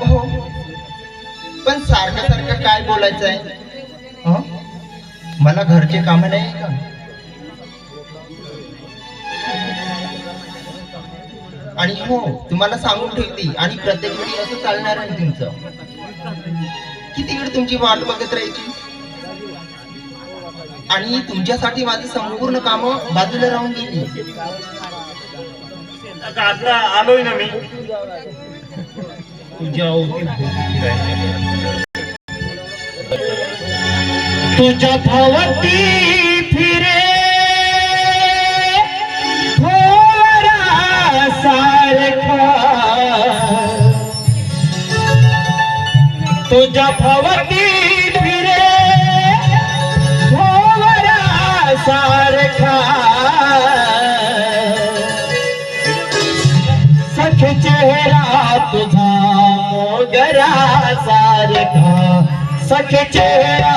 हो. पण सारखं सारखं काय बोलायचं आहे हं? मला घरचे काम नाही का? आणि हो तुम्हाला सांगून ठेवली आणि प्रत्येक वेळी असं चालणार नाही तुमचं. किती वेळ तुमची वाट बघत राहायची? आणि तुमच्यासाठी माझी संपूर्ण काम बाजूला राहून गेली. आता आता आलोय ना मी. तुझ्या तुझ्या भवती फिरे थोरा सारखा. तुझ्या भवती सारखा सख चाजा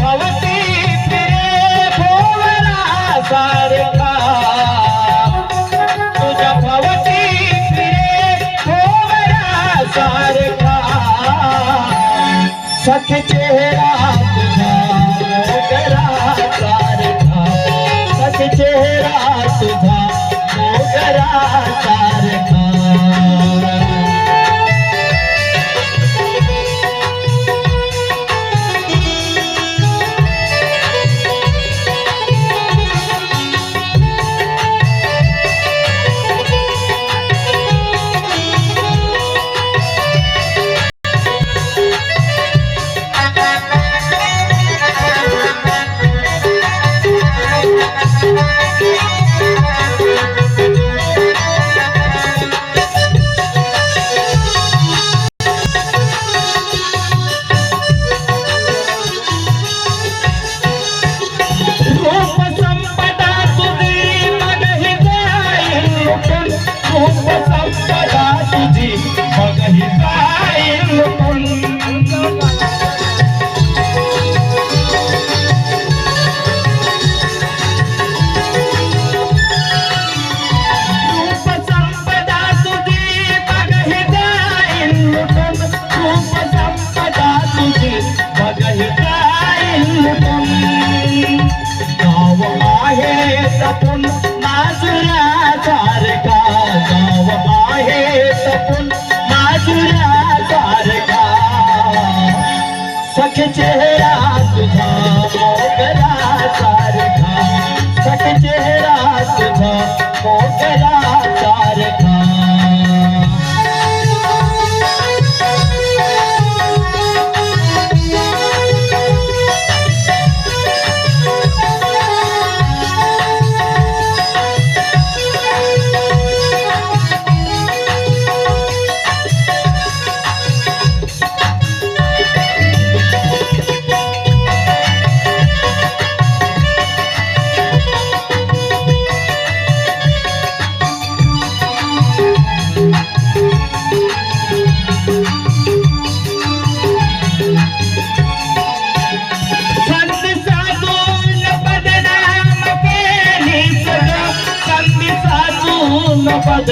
भवती बिरे फोन सारका तुजा भवती बिरे फोरा सारका सख चे आहे सपून माजुरा सारखा गाव आहे सपून माजुरा सारखा सख चेहरा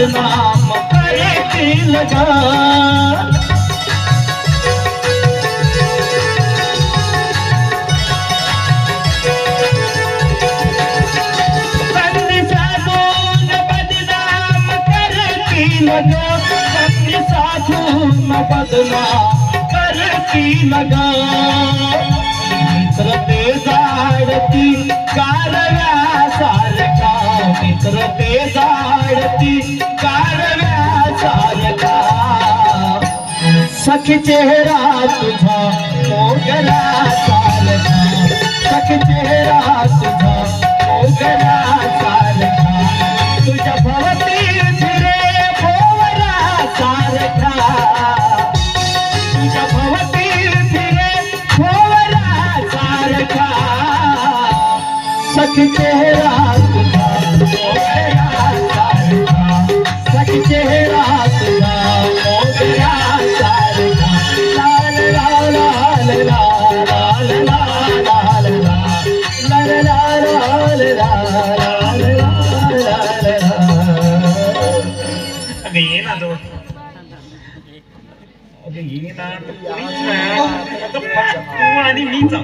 बदनाम करतील गा संत करती लगा मित्र ते जाडती कारव्या सारखा मित्र ते जाडती सखी चेहरा तुझा मोगला चालता सखी चेहरा तुझा मोगला चालता तुझ्या भवती फिरे भोवरा चालता तुझ्या भवती फिरे भोवरा चालता सखी ಅದು ಏನದು ಅದು ಏನಾಗಿ ನೀಚ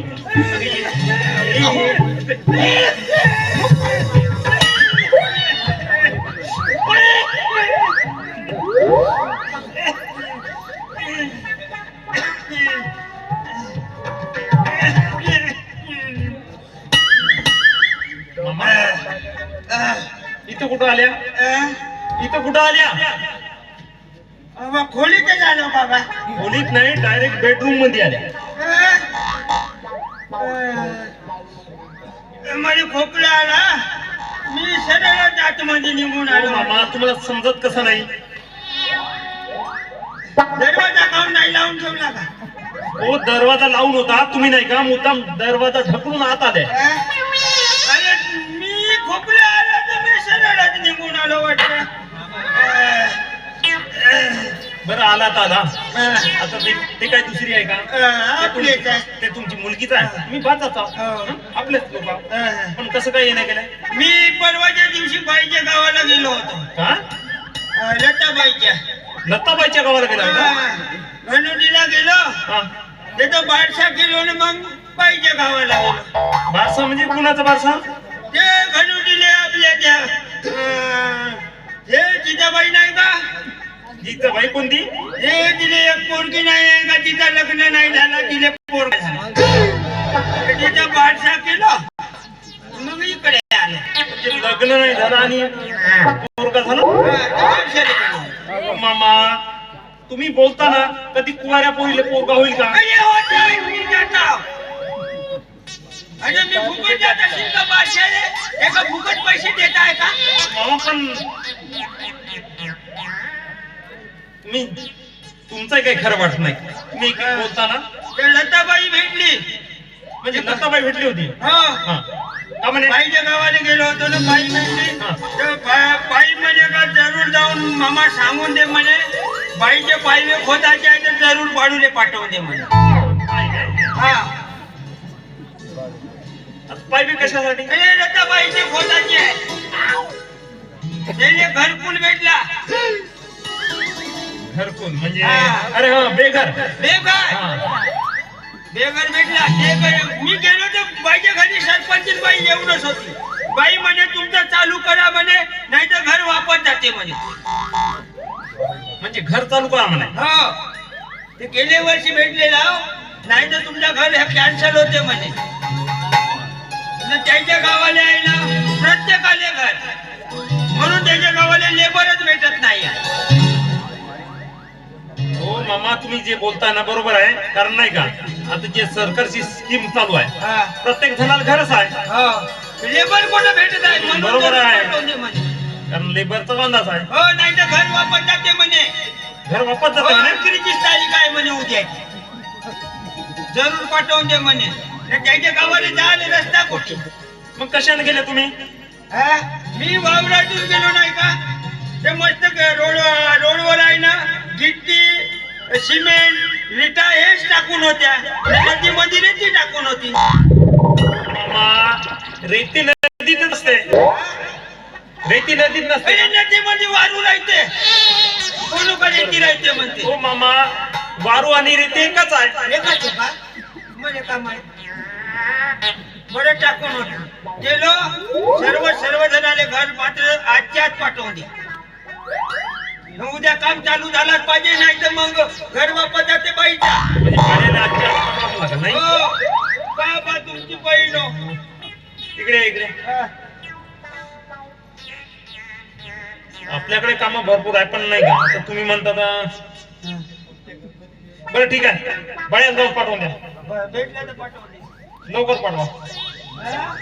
Mama, itu kudu alia. Eh. इथं कुठं आल्या? खोलीत झालो बाबा. खोलीत नाही डायरेक्ट बेडरूममध्ये आल्या. मला खोकला आला. मी सरळ आतमध्ये निघून अरे आलो. मामा तुम्हाला समजत कसं नाही? दरवाजा काऊन नाही लावून ठेवला का? हो दरवाजा लावून होता तुम्ही नाही का? मुद्दाम दरवाजा ढकलून आत आले आला आता ते ते काय दुसरी आहे का? तुमची- आहे ते तुमची मुलगीच आहे. मी बाचाचा हो. आपलेच लोक. पण कसं काय येणं केलं मी परवाच्या दिवशी बाईच्या गावाला गेलो होतो. का अं, लताबाईच्या. लताबाईच्या गावाला गेला होता? गेलो. हा. तिथं बारसा गेलो आणि मग बाईच्या गावाला गेलो बारसा म्हणजे कुणाचा बारसा? ते घनुडीले आपल्या त्या अं, हे जिजाबाई नाही का? जिचा बाई कोणती? हे तिले एक पोरगी नाही आहे का? तिचं लग्न नाही झालं तिले पोरगा झाला. तिचं बारसा केलं. मग इकडे आलो. लग्न नाही झालं आणि पोरगा झाला? मामा तुम्ही बोलता ना कधी कुवाऱ्या पोरीले पोरगा होईल का? अरे नाही, मी मी फुकट जात असेल का बादशाले एका फुकट पैसे देत आहे का? मामा पण तुम्ही तुमचं काही खरं वाटत नाही. तुम्ही काही बोलता ना ते लताबाई भेटली. म्हणजे लताबाई भेटली होती. हो. हा. का म्हणे? बाईच्या गावाला गेलो होतो ना बाई भेटली हा. तर बा- बाई म्हणे का जरूर जाऊन मामा सांगून दे म्हणे. बाईचे पायवे खोदायचे आहे तर जरूर बाडूले पाठवून दे म्हणे. हा. पायबी कशासाठी? अरे लताबाईची खोदायची आहे त्याने घरकुल भेटला. घरकुल म्हणजे हा. अरे हा बेघर. बेघर. हा. बेघर भेटला. ते घर- मी गेलो तर बाईच्या घरी सरपंच बाई येऊनच होती. बाई म्हणे तुमचं चालू करा म्हणे नाही तर घर वापस जाते म्हणे. म्हणजे घर चालू करा म्हणे. हो. ते गेल्या वर्षी भेटलेला नाही तर तुमचं घर हे कॅन्सल होते म्हणे. न त्याच्या गावाला आहे ना प्रत्येकाले घर. म्हणून त्याच्या गावाला लेबरच भेटत नाही. आहे. हो तुम्ही जे बोलताय ना बरोबर आहे कारण नाही का? आता जे सरकारची स्कीम चालू आहे हा. प्रत्येक जणाला घरच आहे. हो. लेबर कोण भेटत आहे? म्हणून बरोबर आहे. पाठवून दे म्हणे. कारण लेबरचा वांदाच आहे. हो नाही तर घर वापस जाते म्हणे. घर वापस हो, जाते तारीख आहे म्हणे उद्या? जरूर पाठवून दे म्हणे. त्याच्या गावाला जायला रस्ता कुठे? मग कशाने गेले तुम्ही? हा? मी वावरातून गेलो नाही का? ते मस्त ग- रोड रोडवर आहे ना गिट्टी सिमेंट विटा हेच टाकून होत्या. नदीमध्ये रेती टाकून होती. मामा रेती नदीत नसते. रेती नदीत नसते अरे नदीमध्ये वारू राहते. कोणकडे रेती राहते म्हणते? हो मामा वारू आणि रेती एकच आहे. एकाच आहे का? म्हणजे का माहीत? बरं टाकून होत. गेलो सर्व सर्व जणाले घर मात्र आजच्या आज पाठवून द्या उद्या काम चालू झालाच पाहिजे नाही तर मग घर वापस जाते बाईचा म्हणजे हो. का बा तुमची बहीण हो. इकडे इकडे. आपल्याकडे काम भरपूर आहे पण नाही का? तुम्ही म्हणता ना. बरं ठीक आहे. बळ्यात जाऊन पाठवून द्या. तर पाठवून. लवकर पाठवा. हा?